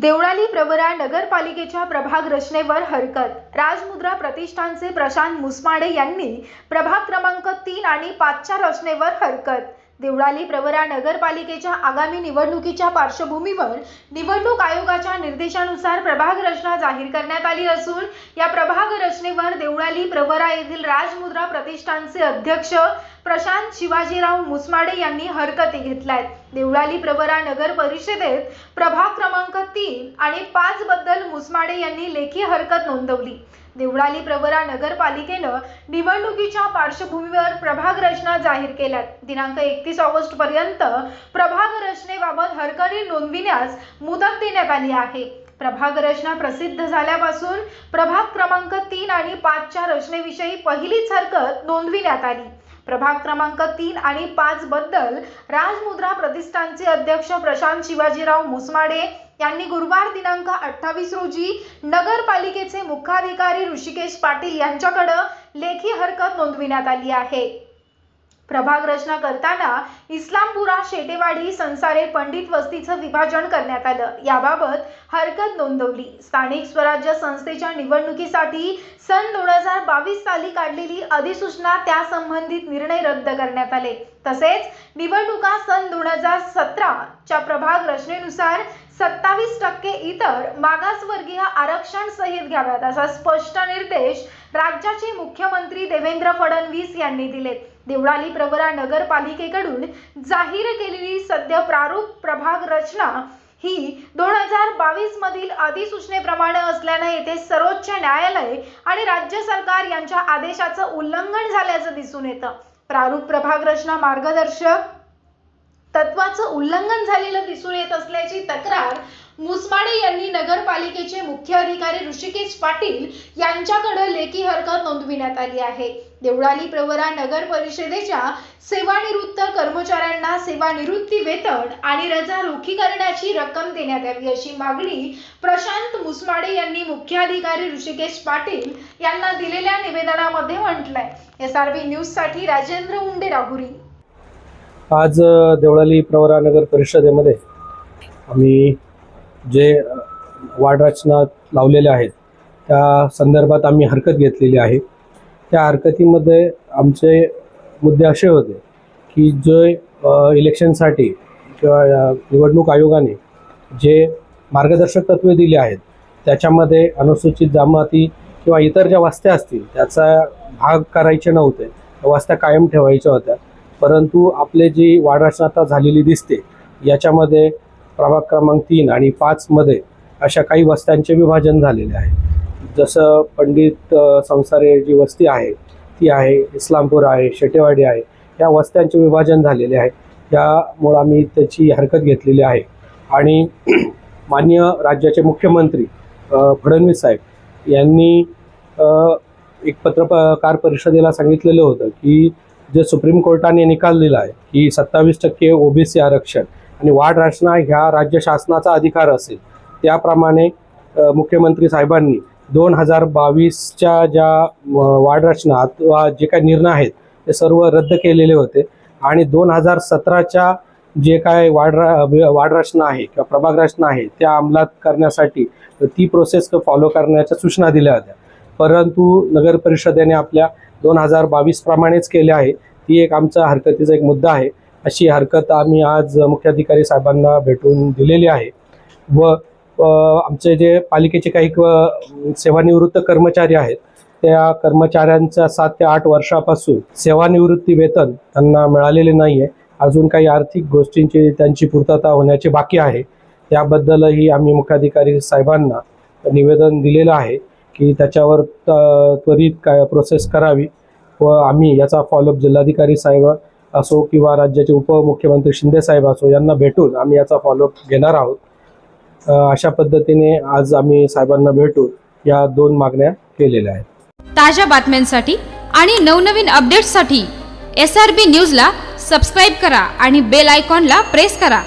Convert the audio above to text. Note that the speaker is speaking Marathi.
देवळाली प्रवरा नगरपालिकेच्या प्रभाग रचनेवर हरकत. राजमुद्रा प्रतिष्ठानचे प्रशांत मुसमाडे यांनी प्रभाग क्रमांक तीन आणि पाचच्या रचनेवर हरकत. देवळाली प्रवरा नगरपालिकेच्या आगामी निवडणुकीच्या पार्श्वभूमीवर निवडणूक आयोगाच्या निर्देशानुसार प्रभाग रचना जाहीर करण्यात आली असून या प्रभाग रचनेवर देवळाली प्रवरा येथील राजमुद्रा प्रतिष्ठानचे अध्यक्ष प्रशांत शिवाजीराव मुसमाडे यांनी हरकती घेतल्यात. देवळाली प्रवरा नगर परिषदेत प्रभाग क्रमांक तीन आणि पाच बद्दल मुसमाडे यांनी लेखी हरकत नोंदवली. देवळाली प्रवरा नगरपालिकेनं निवडणुकीच्या पार्श्वभूमीवर प्रभाग रचना जाहीर केल्यात. दिनांक एकतीस ऑगस्ट पर्यंत प्रभाग रचनेबाबत हरकती नोंदविण्यास मुदत देण्यात आली आहे. प्रभाग रचना प्रसिद्ध झाल्यापासून प्रभाग क्रमांक तीन आणि पाचच्या रचनेविषयी पहिलीच हरकत नोंदविण्यात आली. प्रभाग क्रमांक तीन आणि पाच बद्दल राजमुद्रा प्रतिष्ठानचे अध्यक्ष प्रशांत शिवाजीराव मुसमाडे यांनी गुरुवार दिनांक अठ्ठावीस रोजी नगरपालिकेचे मुख्याधिकारी ऋषिकेश पाटील यांच्याकडे लेखी हरकत नोंदविण्यात आली आहे. प्रभाग रचना करताना इस्लामपुरा शेटेवाडी संसारे पंडित वस्तीचं विभाजन करण्यात आलं. याबाबत हरकत नोंदवली. स्थानिक स्वराज्य संस्थेच्या निवडणुकीसाठी सन दोन हजार बावीस साली काढलेली अधिसूचना त्या संबंधित निर्णय रद्द करण्यात आले. तसेच निवडणुका सन दोन हजार सतराच्या प्रभाग रचनेनुसार सत्तावीस टक्के इतर मागासवर्गीय आरक्षण सहित घ्याव्यात असा स्पष्ट निर्देश राज्याचे मुख्यमंत्री देवेंद्र फडणवीस यांनी दिले देवळाली प्रवरा नगरपालिकेकडून जाहीर केलेली सद्य प्रारूप प्रभाग रचना ही दोन हजार बावीस मधील अधिसूचनेप्रमाणे असल्याने येथे सर्वोच्च न्यायालय आणि राज्य सरकार यांच्या आदेशाचं उल्लंघन झाल्याचं दिसून येतं. प्रारूप प्रभाग रचना मार्गदर्शक तत्वाचं उल्लंघन झालेलं दिसून येत असल्याची तक्रार मुसमाडे यांनी नगरपालिकेचे मुख्य अधिकारी ऋषिकेश पाटील यांच्याकडे लेखी हरकत नोंदविण्यात आली आहे. देवळाली प्रवरा नगर परिषदेच्या सेवानिवृत्त कर्मचाऱ्यांना सेवानिवृत्ती वेतन आणि रजा रोखी करण्याची रक्कम देण्यात यावी अशी मागणी प्रशांत मुसमाडे यांनी मुख्याधिकारी ऋषिकेश पाटील यांना दिलेल्या निवेदनामध्ये म्हटलंय. एस आर बी न्यूजसाठी राजेंद्र उंडे राहुरी आज देवळाली प्रवरा नगर परिषदेमध्ये आम्ही जे वाडरचना वार्ड रचना लावलेल्या आहेत त्या संदर्भात आम्ही हरकत घेतलेली आहे. त्या हरकतीमध्ये आमचे मुद्दे असे होते की जे इलेक्शनसाठी किंवा निवडणूक आयोगाने जे मार्गदर्शक तत्वे दिली आहेत त्याच्यामध्ये अनुसूचित जमाती किंवा इतर ज्या वस्त्या असतील त्याचा भाग करायचे नव्हते. वास्त्या वस्त्या कायम ठेवायच्या होत्या. परंतु आपले जी वाढ आता झालेली दिसते याच्यामध्ये प्रभाग क्रमांक तीन आणि पाचमध्ये अशा काही वस्त्यांचे विभाजन झालेले आहे. जसं पंडित संसारे जी वस्ती आहे ती आहे इस्लामपूर आहे शेटेवाडी आहे या वस्त्यांचे विभाजन झालेले आहे. यामुळं आम्ही त्याची हरकत घेतलेली आहे. आणि मान्य राज्याचे मुख्यमंत्री फडणवीस साहेब यांनी एक पत्रकार परिषदेला सांगितलेलं होतं की जे सुप्रीम कोर्टाने निकाल दिला आहे की सत्तावीस टक्के ओबीसी आरक्षण आणि वाढ रचना ह्या राज्य शासनाचा अधिकार असेल. त्याप्रमाणे मुख्यमंत्री साहेबांनी दोन हजार बावीसच्या ज्या वाढ रचना अथवा जे काही निर्णय आहेत ते सर्व रद्द केलेले होते. आणि दोन हजार सतराच्या जे काय वाढ रा- वाढ रचना आहे किंवा प्रभाग रचना आहे त्या अंमलात करण्यासाठी ती प्रोसेस फॉलो करण्याच्या सूचना दिल्या होत्या. परंतु नगर परिषदेने आपल्या दोन हजार बावीस प्रमाणेच केले आहे. ती एक आमचा हरकतीचा एक मुद्दा आहे. अशी हरकत आम्ही आज मुख्याधिकारी साहेबांना भेटून दिलेली आहे. व आमचे जे पालिकेचे काही सेवानिवृत्त कर्मचारी आहेत त्या कर्मचाऱ्यांच्या सात ते आठ वर्षापासून सेवानिवृत्ती वेतन त्यांना मिळालेले नाही आहे अजून काही आर्थिक गोष्टींची त्यांची पूर्तता होण्याची बाकी आहे. त्याबद्दलही आम्ही मुख्याधिकारी साहेबांना निवेदन दिलेलं आहे. की त्याच्यावर त्वरित काय प्रोसेस करावी व आम्ही याचा फॉलोअप जिल्हाधिकारी साहेब असो किंवा राज्याचे उपमुख्यमंत्री शिंदे साहेब असो यांना भेटून आम्ही याचा फॉलोअप घेणार आहोत. अशा पद्धतीने आज आम्ही साहेबांना भेटून या दोन मागण्या केलेल्या आहेत. ताज्या बातम्यांसाठी आणि नवनवीन अपडेट्ससाठी एस आर बी न्यूजला सबस्क्राईब करा आणि बेल आयकॉनला प्रेस करा.